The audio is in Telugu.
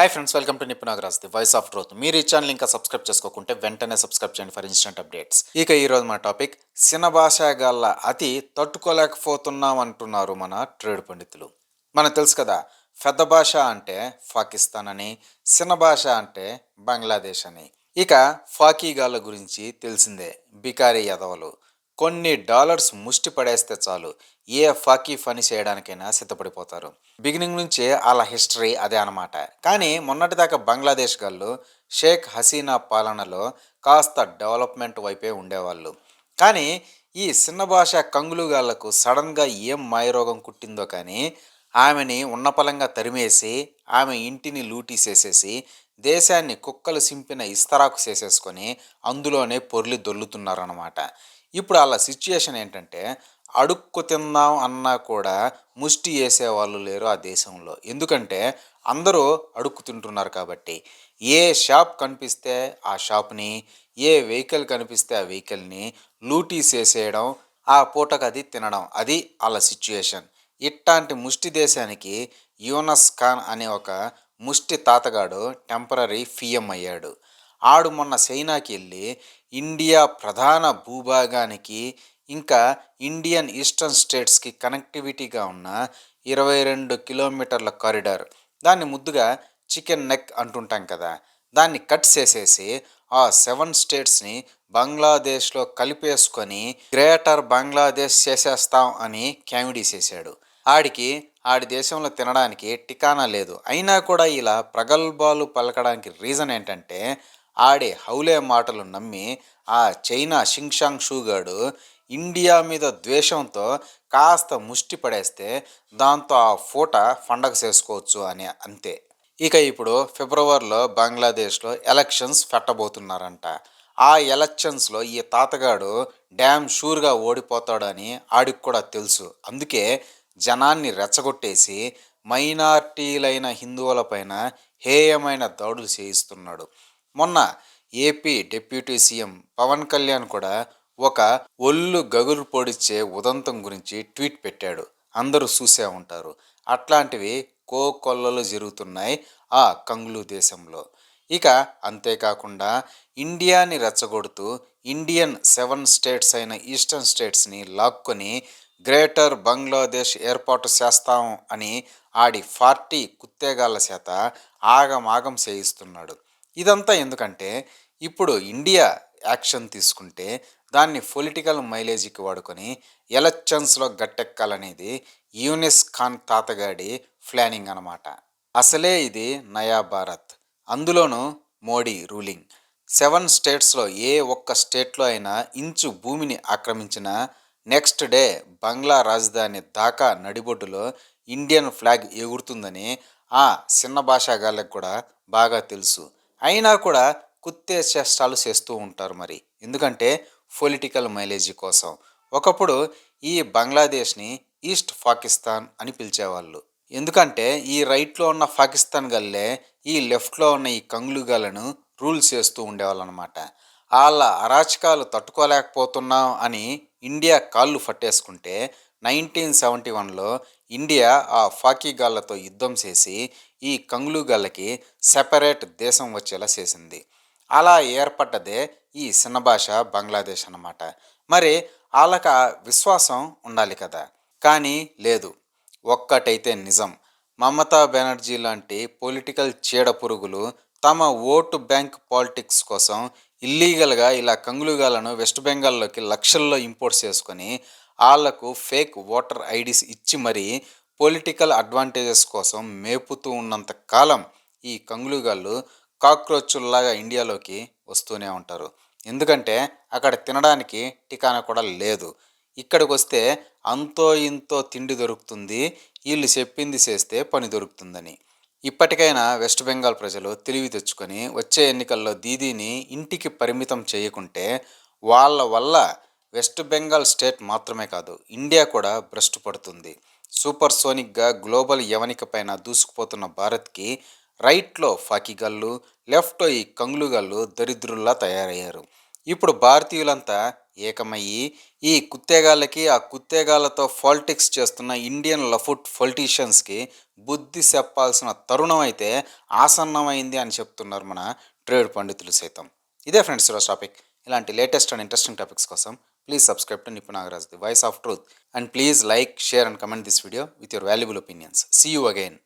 Hi friends welcome to Nipunagaraj the voice of truth మీరు ఈ ఛానల్ ఇంకా సబ్స్క్రైబ్ చేసుకోకుంటే వెంటనే సబ్స్క్రైబ్ చేయండి ఫర్ ఇన్స్టెంట్ అప్డేట్స్ ఇక ఈరోజు మన టాపిక్ సిన భాషాగాళ్ళ అతి తట్టుకోలేకపోతున్నాం అంటున్నారు మన ట్రేడ్ పండితులు. మనకు తెలుసు కదా పెద్ద భాష అంటే పాకిస్తాన్ అని చిన్న భాష అంటే బంగ్లాదేశ్ అని. ఇక ఫాకీగాళ్ళ గురించి తెలిసిందే బికారీ యదవలు. కొన్ని డాలర్స్ ముష్టి పడేస్తే చాలు. ఏ ఫాకీ పని చేయడానికైనా సిద్ధపడిపోతారు. బిగినింగ్ నుంచే వాళ్ళ హిస్టరీ అదే అనమాట కానీ మొన్నటిదాకా బంగ్లాదేశ్ గాళ్ళు షేక్ హసీనా పాలనలో కాస్త డెవలప్మెంట్ వైపే ఉండేవాళ్ళు. కానీ ఈ చిన్న భాష కంగులుగాళ్ళకు సడన్గా ఏం మాయరోగం కుట్టిందో కానీ ఆమెని ఉన్నపలంగా తరిమేసి ఆమె ఇంటిని లూటీసేసేసి దేశాన్ని కుక్కలు సింపిన ఇస్తరాకు చేసేసుకొని అందులోనే పొర్లి దొల్లుతున్నారన్నమాట. ఇప్పుడు అలా సిచ్యుయేషన్ ఏంటంటే అడుక్కు తిందాం అన్నా కూడా ముష్టి వేసేవాళ్ళు లేరు ఆ దేశంలో. ఎందుకంటే అందరూ అడుక్కు తింటున్నారు కాబట్టి. ఏ షాప్ కనిపిస్తే ఆ షాప్ని ఏ వెహికల్ కనిపిస్తే ఆ వెహికల్ని లూటీస్ వేసేయడం ఆ పూటకు అది తినడం అది వాళ్ళ సిచ్యుయేషన్ ఇట్లాంటి ముష్టి దేశానికి యూనస్ ఖాన్ అనే ఒక ముష్టి తాతగాడు టెంపరీ ఫిఎం అయ్యాడు. ఆడు మొన్న చైనాకి వెళ్ళి ఇండియా ప్రధాన భూభాగానికి ఇంకా ఇండియన్ ఈస్టర్న్ స్టేట్స్కి కనెక్టివిటీగా ఉన్న ఇరవై రెండు కిలోమీటర్ల కారిడార్. దాన్ని ముద్దుగా చికెన్ నెక్ అంటుంటాం కదా దాన్ని కట్ చేసేసి ఆ సెవెన్ స్టేట్స్ని బంగ్లాదేశ్లో కలిపేసుకొని గ్రేటర్ బంగ్లాదేశ్ చేసేస్తాం అని క్యామిడీ చేశాడు. ఆడికి ఆడి దేశంలో తినడానికి టికానా లేదు. అయినా కూడా ఇలా ప్రగల్భాలు పలకడానికి రీజన్ ఏంటంటే ఆడే హౌలే మాటలు నమ్మి ఆ చైనా షింగ్షాంగ్ షూగాడు ఇండియా మీద ద్వేషంతో కాస్త ముష్టి పడేస్తే దాంతో ఆ ఫోట పండగ చేసుకోవచ్చు అని అంతే. ఇక ఇప్పుడు ఫిబ్రవరిలో బంగ్లాదేశ్లో ఎలక్షన్స్ పెట్టబోతున్నారంట. ఆ ఎలక్షన్స్లో ఈ తాతగాడు డ్యామ్ షూర్గా ఓడిపోతాడని ఆడికి కూడా తెలుసు. అందుకే జనాన్ని రెచ్చగొట్టేసి మైనార్టీలైన హిందువులపైన హేయమైన దాడులు చేయిస్తున్నాడు. మొన్న AP deputy CM Pawan Kalyan కూడా ఒక ఒళ్ళు గగురు పొడిచే ఉదంతం గురించి ట్వీట్ పెట్టాడు. అందరూ చూసే ఉంటారు. అట్లాంటివి కోకొల్లలు జరుగుతున్నాయి ఆ కంగ్లూ దేశంలో. ఇక అంతేకాకుండా ఇండియాని రెచ్చగొడుతూ ఇండియన్ సెవెన్ స్టేట్స్ అయిన ఈస్టర్న్ స్టేట్స్ని లాక్కొని గ్రేటర్ బంగ్లాదేశ్ ఏర్పాటు చేస్తాం అని ఆడి పార్టీ కుత్తేగాళ్ళ చేత ఆగమాగం చేయిస్తున్నాడు. ఇదంతా ఎందుకంటే ఇప్పుడు ఇండియా యాక్షన్ తీసుకుంటే దాన్ని పొలిటికల్ మైలేజీకి వాడుకొని ఎలక్షన్స్లో గట్టెక్కాలనేది యూనిస్ ఖాన్ తాతగాడి ప్లానింగ్ అనమాట అసలే ఇది నయా భారత్. అందులోనూ మోడీ రూలింగ్. సెవెన్ స్టేట్స్లో ఏ ఒక్క స్టేట్లో అయినా ఇంచు భూమిని ఆక్రమించిన నెక్స్ట్ డే బంగ్లా రాజధాని ఢాకా నడిబొడ్డులో ఇండియన్ ఫ్లాగ్ ఎగురుతుందని ఆ చిన్న భాషాగాళ్ళకి కూడా బాగా తెలుసు. అయినా కూడా కుత్తే చేష్టాలు చేస్తూ ఉంటారు మరి. ఎందుకంటే పొలిటికల్ మైలేజీ కోసం. ఒకప్పుడు ఈ బంగ్లాదేశ్ని ఈస్ట్ పాకిస్తాన్ అని పిలిచేవాళ్ళు. ఎందుకంటే ఈ రైట్లో ఉన్న పాకిస్తాన్ గల్లే ఈ లెఫ్ట్లో ఉన్న ఈ కంగులు గలను రూల్ చేస్తూ ఉండేవాళ్ళు అనమాట వాళ్ళ అరాచకాలు తట్టుకోలేకపోతున్నాం అని ఇండియా కాళ్ళు పట్టేసుకుంటే నైన్టీన్ సెవెంటీ వన్లో ఇండియా ఆ ఫాకీగాళ్ళతో యుద్ధం చేసి ఈ కంగ్లూగాళ్ళకి సెపరేట్ దేశం వచ్చేలా చేసింది. అలా ఏర్పడ్డదే ఈ చిన్న భాష బంగ్లాదేశ్ అన్నమాట. మరి వాళ్ళకి విశ్వాసం ఉండాలి కదా. కానీ లేదు. ఒక్కటైతే నిజం. మమతా బెనర్జీ లాంటి పొలిటికల్ చీడ పురుగులు తమ ఓటు బ్యాంక్ పాలిటిక్స్ కోసం ఇల్లీగల్గా ఇలా కంగులుగాలను వెస్ట్ బెంగాల్లోకి లక్షల్లో ఇంపోర్ట్ చేసుకొని వాళ్ళకు ఫేక్ ఓటర్ ఐడీస్ ఇచ్చి మరీ పొలిటికల్ అడ్వాంటేజెస్ కోసం మేపుతూ ఉన్నంత కాలం ఈ కంగులుగాళ్ళు కాక్రోచుల్లాగా ఇండియాలోకి వస్తూనే ఉంటారు. ఎందుకంటే అక్కడ తినడానికి టికానా కూడా లేదు. ఇక్కడికి వస్తే అంతో ఇంతో తిండి దొరుకుతుంది వీళ్ళు చెప్పింది చేస్తే పని దొరుకుతుందని. ఇప్పటికైనా వెస్ట్ బెంగాల్ ప్రజలు తెలివి తెచ్చుకొని వచ్చే ఎన్నికల్లో దీదీని ఇంటికి పరిమితం చేయకుంటే వాళ్ళ వల్ల వెస్ట్ బెంగాల్ స్టేట్ మాత్రమే కాదు ఇండియా కూడా భ్రష్టు పడుతుంది. సూపర్ సోనిక్గా గ్లోబల్ యవనిక పైన దూసుకుపోతున్న భారత్కి రైట్లో ఫాకిగల్లు లెఫ్ట్లో ఈ కంగులుగల్లు దరిద్రుల్లా తయారయ్యారు. ఇప్పుడు భారతీయులంతా ఏకమయ్యి ఈ కుత్తేగాళ్ళకి ఆ కుత్తేగాళ్ళతో పాలిటిక్స్ చేస్తున్న ఇండియన్ లఫుట్ పొలిటీషియన్స్కి బుద్ధి చెప్పాల్సిన తరుణం అయితే ఆసన్నమైంది అని చెప్తున్నారు మన ట్రేడ్ పండితులు సైతం. ఇదే ఫ్రెండ్స్ ఈరోజు టాపిక్. ఇలాంటి లేటెస్ట్ అండ్ ఇంట్రెస్టింగ్ టాపిక్స్ కోసం Please subscribe to Nipun Nagaraj, the voice of truth. And please like, share and comment this video with your valuable opinions. See you again.